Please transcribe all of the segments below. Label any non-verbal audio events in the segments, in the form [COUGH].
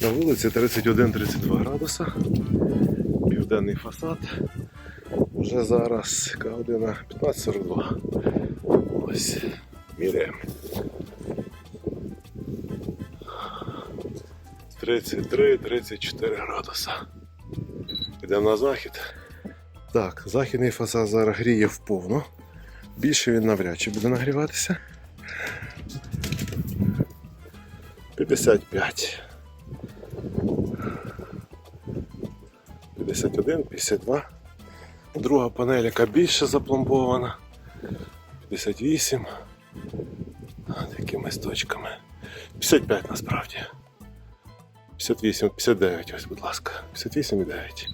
На вулиці 31-32 градуса. Південний фасад. Вже зараз яка година 15.42. Ось. Міряємо. 33-34 градуса. Йдемо на захід. Так, західний фасад зараз гріє вповну. Більше він навряд чи буде нагріватися. 55. 51, 52. Друга панель, яка більше запломбована. 58. От якимись точками. 55 насправді. 58, 59, ось, будь ласка. 58 і 9.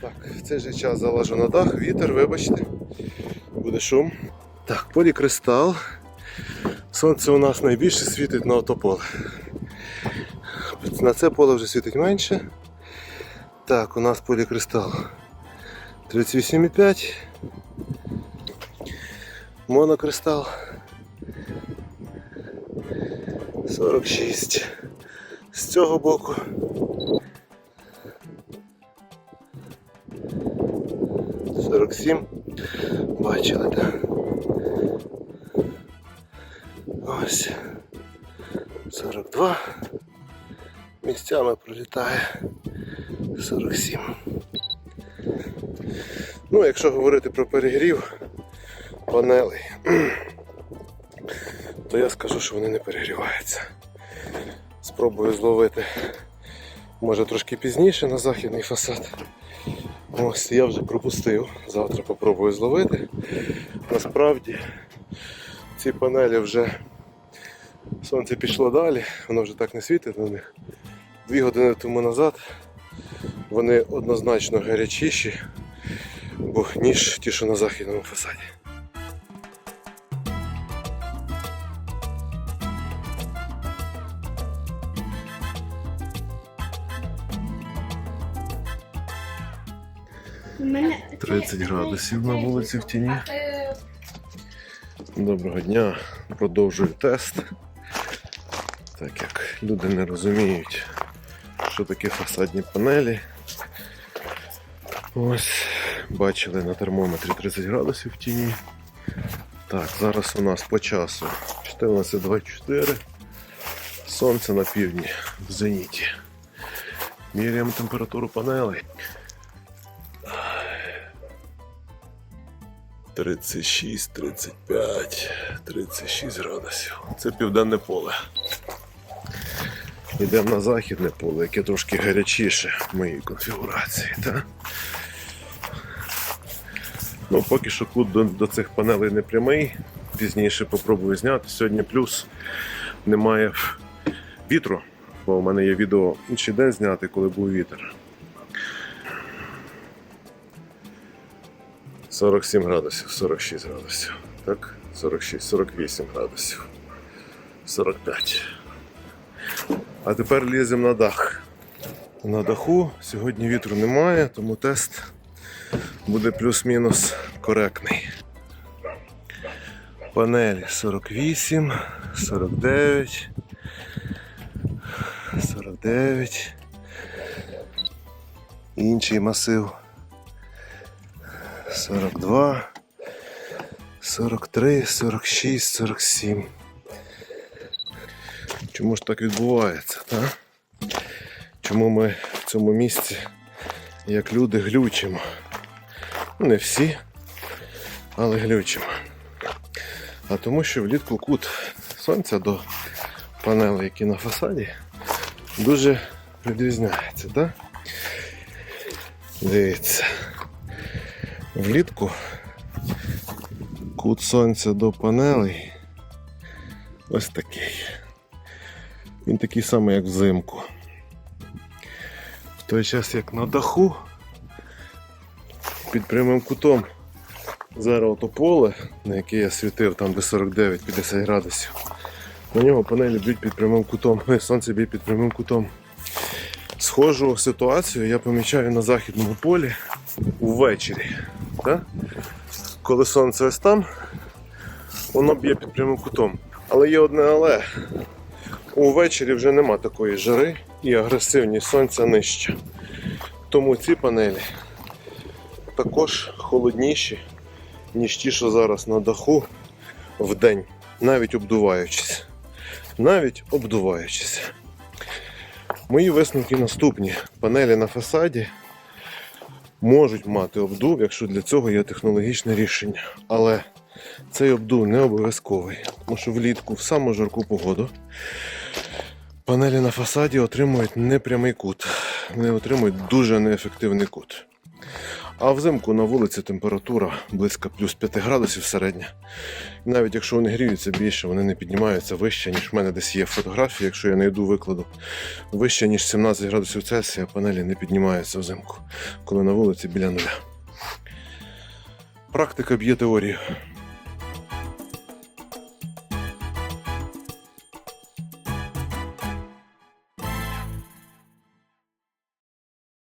Так, в цей же час залажу на дах, вітер, вибачте. Буде шум. Так, полікристал. Сонце у нас найбільше світить на ото поле. На це поле вже світить менше. Так, у нас полікристал 38,5. Монокристал 46. З цього боку. Сорок сім. Бачили, так? Ось. 42. Місцями пролітає 47. Ну, якщо говорити про перегрів панелей, [CLEARS THROAT] то я скажу, що вони не перегріваються. Спробую зловити може трошки пізніше на західний фасад. Ось я вже пропустив. Завтра попробую зловити. Насправді ці панелі вже сонце пішло далі, воно вже так не світить на них. Дві години тому назад вони однозначно гарячіші, бо ніж ті, що на західному фасаді. Мене 30 градусів на вулиці в тіні. Е, Доброго дня. Продовжую тест. Так як люди не розуміють, що таке фасадні панелі. Ось, бачили на термометрі 30 градусів в тіні. Так, зараз у нас по часу 14.24. Сонце на півдні в зеніті. Міряємо температуру панелей. 36, 35, 36 градусів. Це південне поле. Йдемо на західне поле, яке трошки гарячіше в моїй конфігурації. Та? Ну, поки що кут до, до цих панелей не прямий. Пізніше попробую зняти. Сьогодні плюс немає вітру, бо в мене є відео інший день зняти, коли був вітер. 47 градусів, 46 градусів. Так, 46, 48 градусів. 45. А тепер ліземо на дах. На даху сьогодні вітру немає, тому тест буде плюс-мінус коректний. Панелі 48, 49, 49. Інший масив 42, 43, 46, 47. Чому ж так відбувається, так? Чому ми в цьому місці, як люди, глючимо? Ну, Не всі, але глючимо. А тому що влітку кут сонця до панелей, які на фасаді, дуже відрізняється, так? Дивіться. Влітку кут сонця до панелей ось такий. Він такий самий, як взимку. В той час, як на даху, під прямим кутом зараз ото поле, на яке я світив, там де 49-50 градусів, на нього панелі б'ють під прямим кутом, Ой, [LAUGHS] сонце б'є під прямим кутом. Схожу ситуацію я помічаю на західному полі увечері. Так? Коли сонце ось там, воно б'є під прямим кутом. Але є одне але. Увечері вже нема такої жари, і агресивність сонця нижча. Тому ці панелі також холодніші, ніж ті, що зараз на даху в день, навіть обдуваючись. Навіть обдуваючись. Мої висновки наступні. Панелі на фасаді можуть мати обдув, якщо для цього є технологічне рішення. Але цей обдув не обов'язковий, тому що влітку в саму жарку погоду панелі на фасаді отримують непрямий кут. Вони отримують дуже неефективний кут. А взимку на вулиці температура близько плюс 5 градусів середня. І навіть якщо вони гріються більше, вони не піднімаються вище, ніж в мене десь є фотографії, якщо я знайду викладу. Вище, ніж 17 градусів Цельсія, панелі не піднімаються взимку, коли на вулиці біля нуля. Практика б'є теорію.